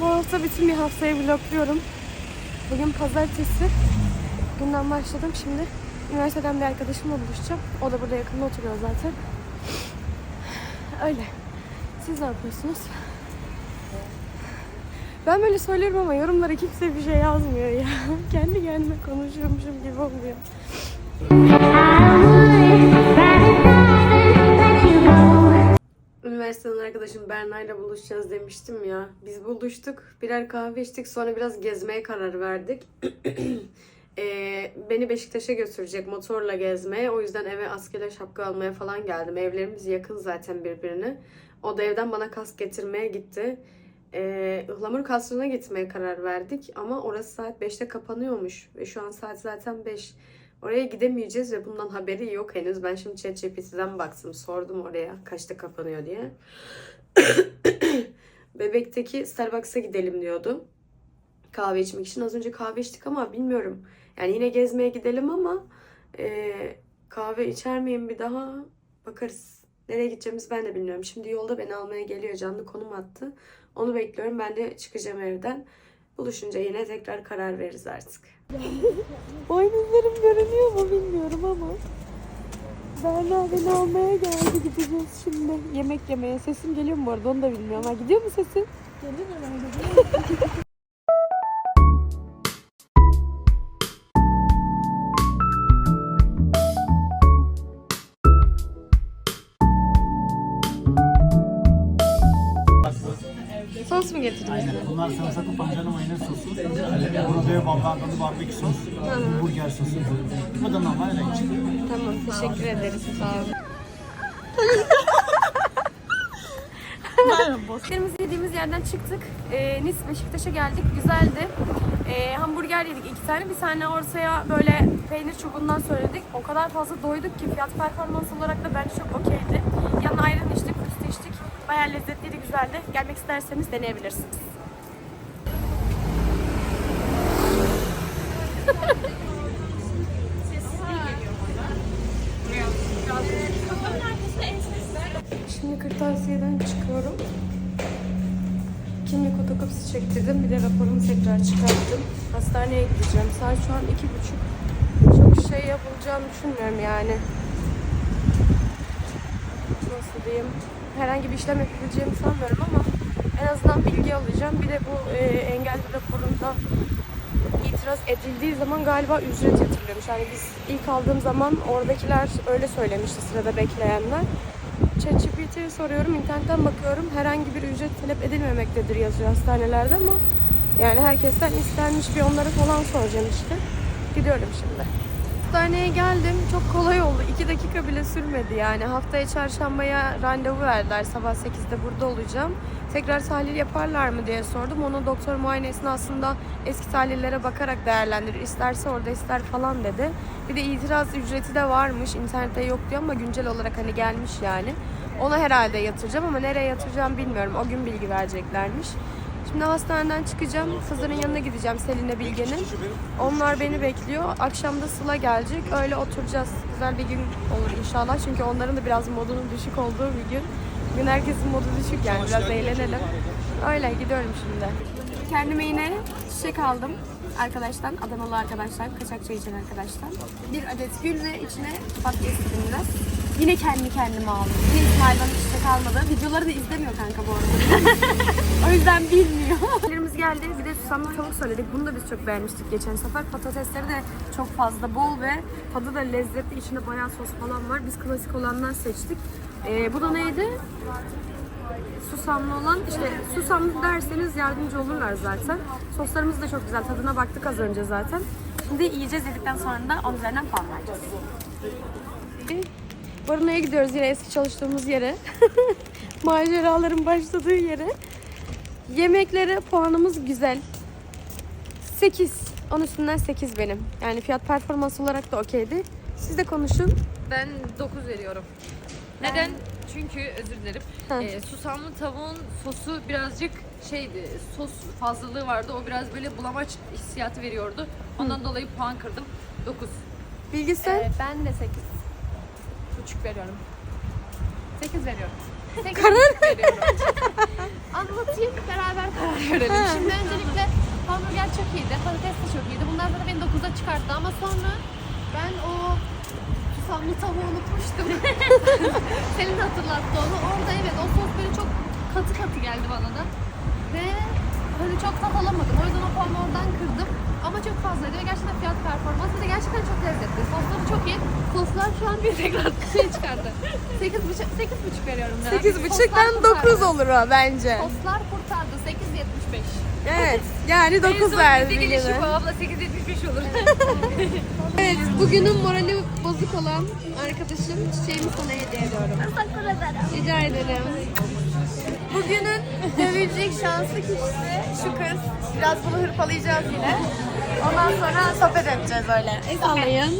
Bu hafta bütün bir haftayı vlogluyorum. Bugün pazartesi. Günden başladım şimdi. Üniversiteden bir arkadaşımla buluşacağım. O da burada yakında oturuyor zaten. Öyle. Siz ne yapıyorsunuz? Ben böyle söylüyorum ama yorumlara kimse bir şey yazmıyor ya. Kendi kendime konuşuyormuşum gibi oluyor. Üniversiteden arkadaşım Berna ile buluşacağız demiştim ya. Biz buluştuk. Birer kahve içtik. Sonra biraz gezmeye karar verdik. Ee, beni Beşiktaş'a götürecek motorla gezmeye. O yüzden eve askere şapka almaya falan geldim. Evlerimiz yakın zaten birbirine. O da evden bana kask getirmeye gitti. Ee, Ihlamur Kasrı'na gitmeye karar verdik. Ama orası saat 5'te kapanıyormuş. Ve şu an saat zaten 5. Oraya gidemeyeceğiz ve bundan haberi yok henüz. Ben şimdi ChatGPT'den baktım. Sordum oraya kaçta kapanıyor diye. Bebek'teki Starbucks'a gidelim diyordu. Kahve içmek için. Az önce kahve içtik ama bilmiyorum. Yani yine gezmeye gidelim ama e, kahve içer miyim bir daha bakarız. Nereye gideceğimiz ben de bilmiyorum. Şimdi yolda beni almaya geliyor. Canlı konum attı. Onu bekliyorum. Ben de çıkacağım evden. Buluşunca yine tekrar karar veririz artık. Boynuzlarım görünüyor mu bilmiyorum ama. Berna beni almaya geldi. Gideceğiz şimdi. Yemek yemeye. Sesim geliyor mu bu arada onu da bilmiyorum. Ha, gidiyor mu sesim? Geliyor mu getirdin? Aynen. Bunlar sarımsaklı pancarlı mayonez sosu. Buraya ballardalı barbekü sos. Burger sosu. Bu da normal renk. Tamam teşekkür ederiz sağ olun. Hamburgerimizi yediğimiz yerden çıktık. Ee, Nis Beşiktaş'a geldik. Güzeldi. Ee, hamburger yedik iki tane. Bir tane ortaya böyle peynir çubuğundan söyledik. O kadar fazla doyduk ki fiyat performans olarak da bence çok okeydi. Bayağı lezzetliydi, güzeldi. Gelmek isterseniz deneyebilirsiniz. Şimdi kırtasiyeden çıkıyorum. Kimlik otokopsi çektirdim. Bir de raporumu tekrar çıkarttım. Hastaneye gideceğim. Saat şu an iki buçuk. Çok şey yapılacağını düşünmüyorum yani. Nasıl diyeyim? Herhangi bir işlem yapabileceğimi sanmıyorum ama en azından bilgi alacağım. Bir de bu e, engel raporunda itiraz edildiği zaman galiba ücret yatırılıyormuş. Yani biz ilk aldığım zaman oradakiler öyle söylemişti sırada bekleyenler. ChatGPT'ye soruyorum, internetten bakıyorum. Herhangi bir ücret talep edilmemektedir yazıyor hastanelerde ama yani herkesten istenmiş bir onları falan soracağım işte. Gidiyorum şimdi. Hastaneye geldim. Çok kolay oldu. 2 dakika bile sürmedi yani. Haftaya çarşambaya randevu verdiler. Sabah 8'de burada olacağım. Tekrar tahlil yaparlar mı diye sordum. Onu doktor muayenesinde aslında eski tahlillere bakarak değerlendirir. İsterse orada ister falan dedi. Bir de itiraz ücreti de varmış. İnternette yok diyor ama güncel olarak hani gelmiş yani. Ona herhalde yatıracağım ama nereye yatıracağım bilmiyorum. O gün bilgi vereceklermiş. Şimdi hastaneden çıkacağım. Kızların yanına gideceğim Selin'le Bilge'nin. Onlar beni bekliyor. Akşam da Sıla gelecek. Öyle oturacağız. Güzel bir gün olur inşallah. Çünkü onların da biraz modunun düşük olduğu bir gün. Bugün herkesin modu düşük yani. Biraz eğlenelim. Öyle gidiyorum şimdi. Kendime yine çiçek aldım. Arkadaştan, Adanalı arkadaşlar, kaçakçı için arkadaştan. Bir adet gül ve içine papatya istedim biraz. Yine kendi kendime aldım. Yine İsmail bana çiçek almadı. Videoları da izlemiyor kanka bu arada. o yüzden bilmiyor. Ellerimiz geldi. Bir de susamlı tavuk söyledik. Bunu da biz çok beğenmiştik geçen sefer. Patatesleri de çok fazla bol ve tadı da lezzetli. İçinde bayağı sos falan var. Biz klasik olandan seçtik. Ee, bu da neydi? Susamlı olan işte susamlı derseniz yardımcı olurlar zaten. Soslarımız da çok güzel. Tadına baktık az önce zaten. Şimdi yiyeceğiz dedikten sonra da onun üzerinden puan vereceğiz. Barına'ya gidiyoruz yine eski çalıştığımız yere. Maceraların başladığı yere. Yemeklere puanımız güzel. 8. Onun üstünden 8 benim. Yani fiyat performans olarak da okeydi. Siz de konuşun. Ben 9 veriyorum. Neden? Çünkü özür dilerim. Hı. Ee, susamlı tavuğun sosu birazcık şeydi, sos fazlalığı vardı. O biraz böyle bulamaç hissiyatı veriyordu. Ondan dolayı puan kırdım. 9. Bilgi sen? Ee, ben de 8 buçuk veriyorum. 8 veriyorum. 8 Karar veriyorum. Anlatayım beraber verelim. Şimdi öncelikle hamburger çok iyiydi, patates de çok iyiydi. Bunlar zaten beni 9'a çıkarttı ama sonra ben o susamlı tavuğu unutmuştum. Senin hatırlattı onu. Orada evet o sos böyle çok katı katı geldi bana da. Ve hani çok tat alamadım. O yüzden o puanı oradan kırdım. Ama çok fazlaydı ve gerçekten fiyat performansı da gerçekten çok lezzetli. Sosları çok iyi. Soslar şu an bir tekrar şey çıkardı. 8,5 8,5 veriyorum. ben. 8.5'dan Soslar 9 kurtardı. olur o bence. Soslar kurtardı. 8,75. Evet. Yani 9 verdi Dediğin yine. şu abla 8.75 olur. Evet, bugünün morali bozuk olan arkadaşım çiçeğimi sana hediye ediyorum. Rica ederim. Bugünün dövülecek şanslı kişisi şu kız. Biraz bunu hırpalayacağız yine. Ondan sonra sohbet edeceğiz öyle. Sallayın.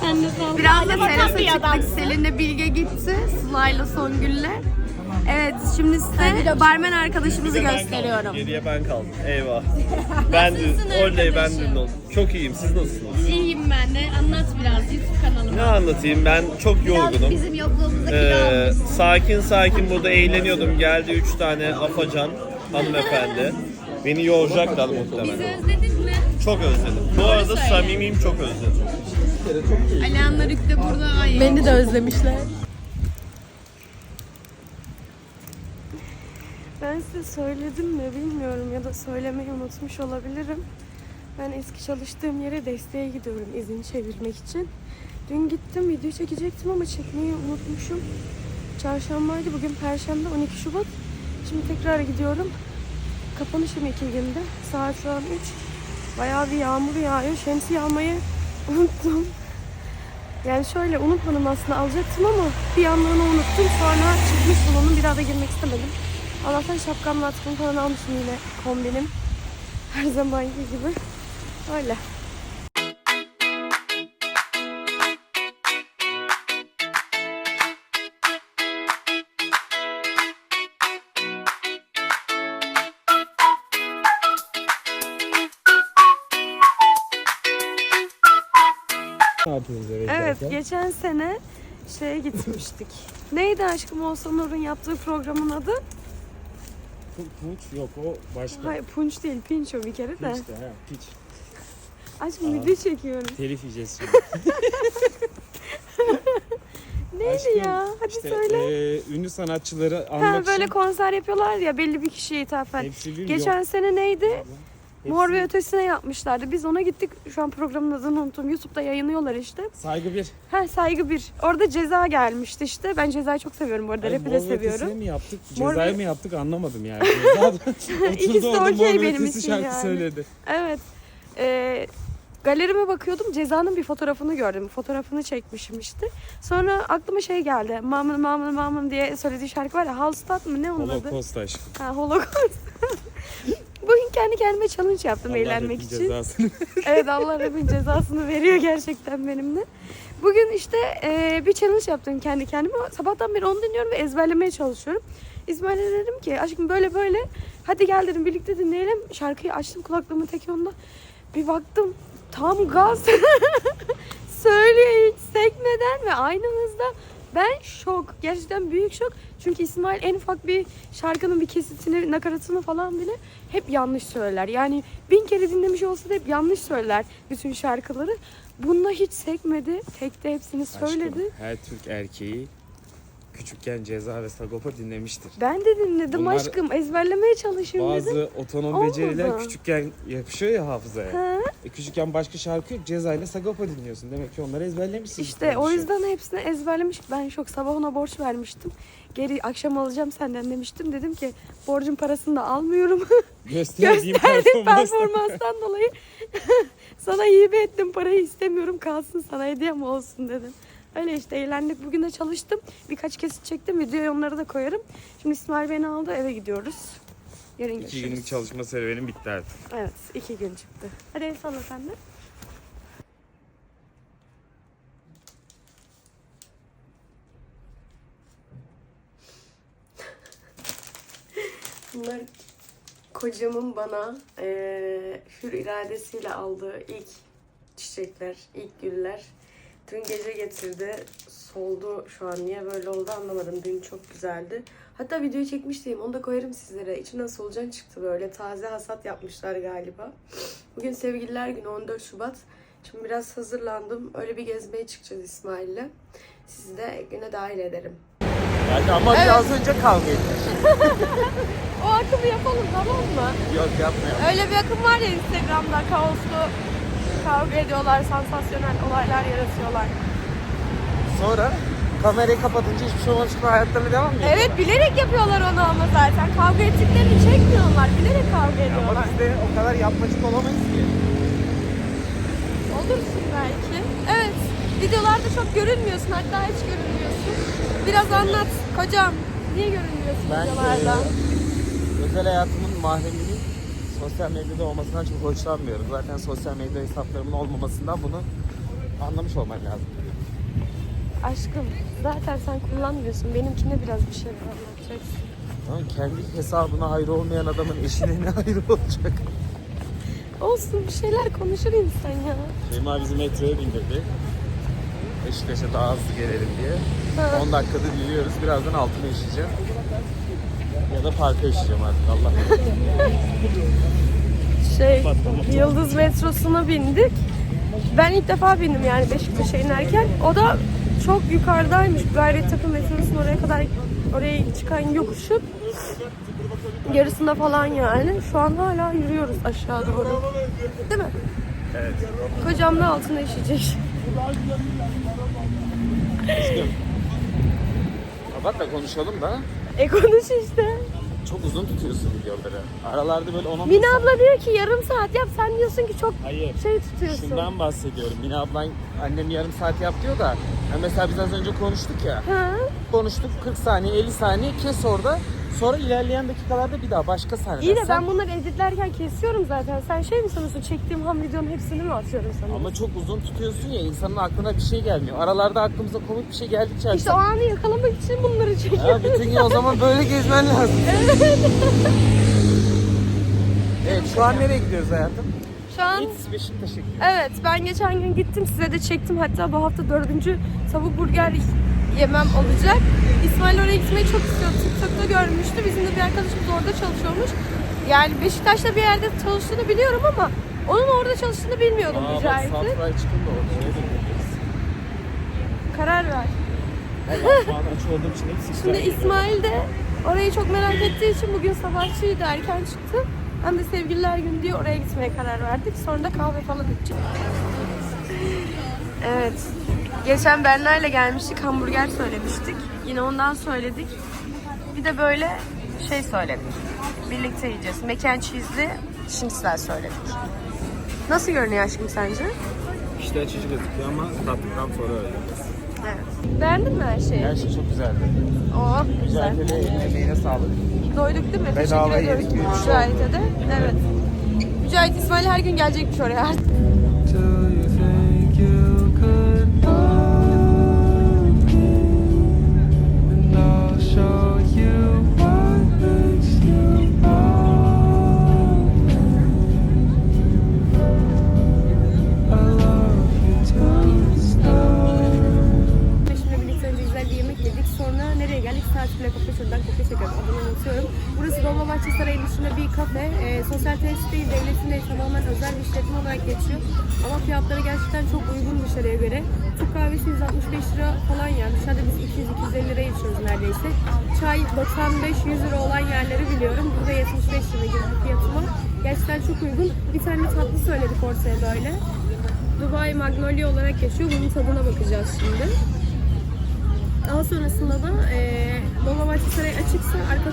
Sen de salla. Biraz da terasa çıktık. Selin'le Bilge gitti. Sıla'yla Songül'le. Evet, şimdi size barmen arkadaşımızı gösteriyorum. Geriye ben kaldım. Eyvah. ben dün, oley ben dün oldum. Çok iyiyim. Siz nasılsınız? İyiyim ben de. Anlat biraz YouTube kanalıma. Ne anlatayım? Ben çok yorgunum. Bizim yokluğumuzda Ee, sakin sakin burada eğleniyordum. Geldi üç tane afacan hanımefendi. Beni yoracaklar muhtemelen. Özledin mi? Çok özledim. Bu arada samimiyim çok özledim. Alihan Naruk de burada. Ay. Beni de özlemişler. Ben size söyledim mi bilmiyorum ya da söylemeyi unutmuş olabilirim. Ben eski çalıştığım yere desteğe gidiyorum izin çevirmek için. Dün gittim video çekecektim ama çekmeyi unutmuşum. Çarşambaydı bugün perşembe 12 Şubat. Şimdi tekrar gidiyorum. Kapanışım iki günde. Saat şu an 3. Bayağı bir yağmur yağıyor. Şemsiye almayı unuttum. Yani şöyle unutmadım aslında alacaktım ama bir yandan unuttum. Sonra çıkmış bulundum. Bir daha da girmek istemedim. Allah'tan şapkamla atkımı falan almışım yine kombinim. Her zamanki gibi. Öyle. Evet, geçen sene şeye gitmiştik. Neydi aşkım Oğuzhan Nur'un yaptığı programın adı? Punç yok o başka. Hayır, Punç değil, Pinço bir kere de. İşte ha piç. Aşkım video çekiyorum. Telif yiyeceğiz şimdi. Neydi Aşkım, ya? Hadi İşte söyle. e, ünlü sanatçıları Ha, anmak böyle için konser yapıyorlar ya belli bir kişiye ithafen. Geçen yok. sene neydi? Hepsi Mor ve Ötesi'ne yapmışlardı. Biz ona gittik. Şu an programın adını unuttum. YouTube'da yayınlıyorlar işte. Saygı bir. Ha saygı bir. Orada ceza gelmişti işte. Ben cezayı çok seviyorum bu arada. Rap'i Mor de seviyorum. mi yaptık? Mor Cezayı ve- mı yaptık anlamadım yani. İkisi okey Mor benim için şarkı yani. söyledi. Evet. Ee, galerime bakıyordum. Cezanın bir fotoğrafını gördüm. Fotoğrafını çekmişim işte. Sonra aklıma şey geldi. Mamın mamın mamın diye söylediği şarkı var ya. Halstat mı ne onun adı? Holocaust aşkı. Ha, Holocaust. Bugün kendi kendime challenge yaptım Allah eğlenmek için. Cezasını. Evet Allah Rabbin cezasını veriyor gerçekten benimle. Bugün işte e, bir challenge yaptım kendi kendime. Sabahtan beri onu dinliyorum ve ezberlemeye çalışıyorum. İsmail'e dedim ki aşkım böyle böyle hadi gel dedim birlikte dinleyelim. Şarkıyı açtım kulaklığımın tek yolunda. Bir baktım tam gaz söylüyor hiç sekmeden ve aynı hızda ben şok. Gerçekten büyük şok. Çünkü İsmail en ufak bir şarkının bir kesitini, nakaratını falan bile hep yanlış söyler. Yani bin kere dinlemiş olsa da hep yanlış söyler bütün şarkıları. Bunda hiç sekmedi. Tekte hepsini söyledi. Aşkım, her Türk erkeği küçükken Ceza ve Sagopa dinlemiştir. Ben de dinledim Bunlar- aşkım. Ezberlemeye çalışayım dedim. Bazı otonom Olmadı. beceriler küçükken yapışıyor ya hafızaya. Ha, E, küçükken başka şarkı yok. Ceza ile Sagopa dinliyorsun. Demek ki onları ezberlemişsin. işte o yüzden hepsini ezberlemiş. Ben çok sabah ona borç vermiştim. Geri akşam alacağım senden demiştim. Dedim ki borcun parasını da almıyorum. Gösterdiğim performans. performanstan dolayı sana hibe ettim parayı istemiyorum kalsın sana hediyem olsun dedim. Öyle işte eğlendik. Bugün de çalıştım. Birkaç kesit çektim. Videoya onları da koyarım. Şimdi İsmail beni aldı eve gidiyoruz. Yarın İki görüşürüz. günlük çalışma serüvenim bitti artık. Evet iki gün çıktı. Hadi el salla sen de. Bunlar kocamın bana eee hür iradesiyle aldığı ilk çiçekler, ilk güller. Dün gece getirdi. soldu şu an. Niye böyle oldu anlamadım. Dün çok güzeldi. Hatta videoyu çekmiştim. Onu da koyarım sizlere. İçi nasıl solucan çıktı böyle. Taze hasat yapmışlar galiba. Bugün sevgililer günü 14 Şubat. Şimdi biraz hazırlandım. Öyle bir gezmeye çıkacağız İsmail'le. Sizi de güne dahil ederim. Yani ama biraz önce kavga ettik. O akımı yapalım tamam mı? Yok yapmayalım. Öyle bir akım var ya Instagram'da kaoslu kavga ediyorlar, sansasyonel olaylar yaratıyorlar. Sonra kamerayı kapatınca hiçbir şey olmamış gibi hayatlarına devam mı? Evet bilerek yapıyorlar onu ama zaten. Kavga ettiklerini çekmiyorlar. Bilerek kavga Ama ediyorlar. biz de o kadar yapmacık olamayız ki. Olursun belki. Evet. Videolarda çok görünmüyorsun. Hatta hiç görünmüyorsun. Biraz anlat kocam. Niye görünmüyorsun Ben videolarda? e, özel hayatımın mahreminin sosyal medyada olmasından çok hoşlanmıyorum. Zaten sosyal medya hesaplarımın olmamasından bunu anlamış olman lazım. Aşkım zaten sen kullanmıyorsun. Benimkine biraz bir şey anlatacaksın. Ama kendi hesabına hayır olmayan adamın eşine ne hayır olacak? Olsun bir şeyler konuşur insan ya. Şeyma bizi metroya bindirdi. Beşiktaş'a daha hızlı gelelim diye. Ha. 10 dakikadır yürüyoruz. Birazdan altına işeyeceğim. Ya da parka işeyeceğim artık Allah Şey, Yıldız metrosuna bindik. Ben ilk defa bindim yani Beşiktaş'a inerken. O da çok yukarıdaymış. Gayrettepe metrosunun oraya kadar oraya çıkan yokuşun yarısında falan yani. Şu an hala yürüyoruz aşağı doğru. Değil mi? Evet. Kocam da altına işeyecek. Kapat da konuşalım da. E konuş işte. Çok uzun tutuyorsun videoları. Aralarda böyle 10 Mine abla diyor ki yarım saat yap. Sen diyorsun ki çok Hayır. şey tutuyorsun. Şundan bahsediyorum. Mine ablan annem yarım saat yap diyor da. Yani mesela biz az önce konuştuk ya. Ha? Konuştuk 40 saniye 50 saniye kes orada. Sonra ilerleyen dakikalarda bir daha başka sahneler. İyi de Sen- ben bunları editlerken kesiyorum zaten. Sen şey mi sanıyorsun? Çektiğim ham videonun hepsini mi atıyorum sana? Ama çok uzun tutuyorsun ya insanın aklına bir şey gelmiyor. Aralarda aklımıza komik bir şey geldikçe İşte o anı yakalamak için bunları çekiyorum. Ya bütün gün o zaman böyle gezmen lazım. evet şu an nereye gidiyoruz hayatım? Şu an It's Beşiktaş'a gidiyoruz. evet ben geçen gün gittim size de çektim. Hatta bu hafta dördüncü tavuk burger yemem olacak. İsmail oraya gitmeyi çok istiyor. TikTok'ta görmüştü. Bizim de bir arkadaşımız orada çalışıyormuş. Yani Beşiktaş'ta bir yerde çalıştığını biliyorum ama onun orada çalıştığını bilmiyordum Aa da gidiyoruz. Karar ver. Şimdi. İsmail de orayı çok merak ettiği için bugün sabahçıydı erken çıktı. Hem de sevgililer günü diye oraya gitmeye karar verdik. Sonra da kahve falan içeceğiz. Evet. Geçen Berna ile gelmiştik. Hamburger söylemiştik. Yine ondan söyledik. Bir de böyle şey söyledik. Birlikte yiyeceğiz. Mac and cheese'li şinitsel söyledik. Nasıl görünüyor aşkım sence? İşte açıcı gözüküyor ama tatlıktan sonra öyle. Evet. Beğendin mi her şeyi? Her şey çok güzeldi. Oh güzel. De emeğine sağlık. Doyduk değil mi? Bedava Teşekkür ediyoruz yürüyüş Mücahit'e de. Evet. Mücahit İsmail her gün gelecekmiş oraya artık. Bile kopya şuradan kopya çekiyorum. Adını unutuyorum. Burası Dolmabahçe Sarayı'nın dışında bir kafe. E, sosyal tesis değil, devletin değil, tamamen özel bir işletme olarak geçiyor. Ama fiyatları gerçekten çok uygun dışarıya göre. Türk kahvesi 165 lira falan yani. Dışarıda biz 200-250 liraya içiyoruz neredeyse. Çay 95-100 lira olan yerleri biliyorum. Burada 75 lira gibi bir fiyatı var. Gerçekten çok uygun. Bir tane tatlı söyledik ortaya böyle. Dubai Magnolia olarak geçiyor. Bunun tadına bakacağız şimdi. Daha sonrasında da e, Sarayı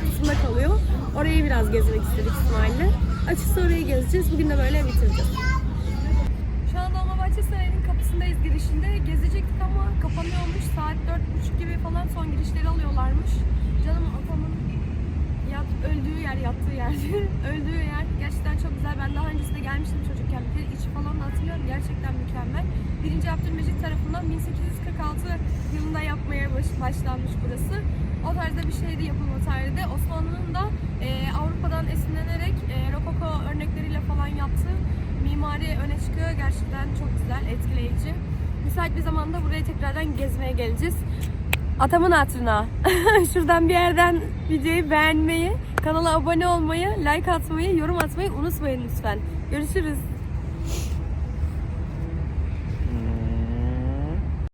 kısımda kalıyor. Orayı biraz gezmek istedik İsmail'le. Açıksa orayı gezeceğiz. Bugün de böyle bitireceğiz. Şu an Dolmabahçe Sarayı'nın kapısındayız girişinde. Gezecektik ama kapanıyormuş. Saat 4.30 gibi falan son girişleri alıyorlarmış. Canım atamın yat, öldüğü yer, yattığı yer. öldüğü yer. Gerçekten çok güzel. Ben daha öncesinde gelmiştim çocukken. Bir içi falan da hatırlıyorum. Gerçekten mükemmel. Birinci Abdülmecit tarafından 1846 yılında yapmaya baş- başlanmış burası. O tarzda bir şeydi yapılma tarihi. Osmanlı'nın da e, Avrupa'dan esinlenerek e, rokoko örnekleriyle falan yaptığı mimari öne çıkıyor. Gerçekten çok güzel, etkileyici. müsait bir zamanda buraya tekrardan gezmeye geleceğiz. Atamın hatırına. Şuradan bir yerden videoyu beğenmeyi, kanala abone olmayı, like atmayı, yorum atmayı unutmayın lütfen. Görüşürüz.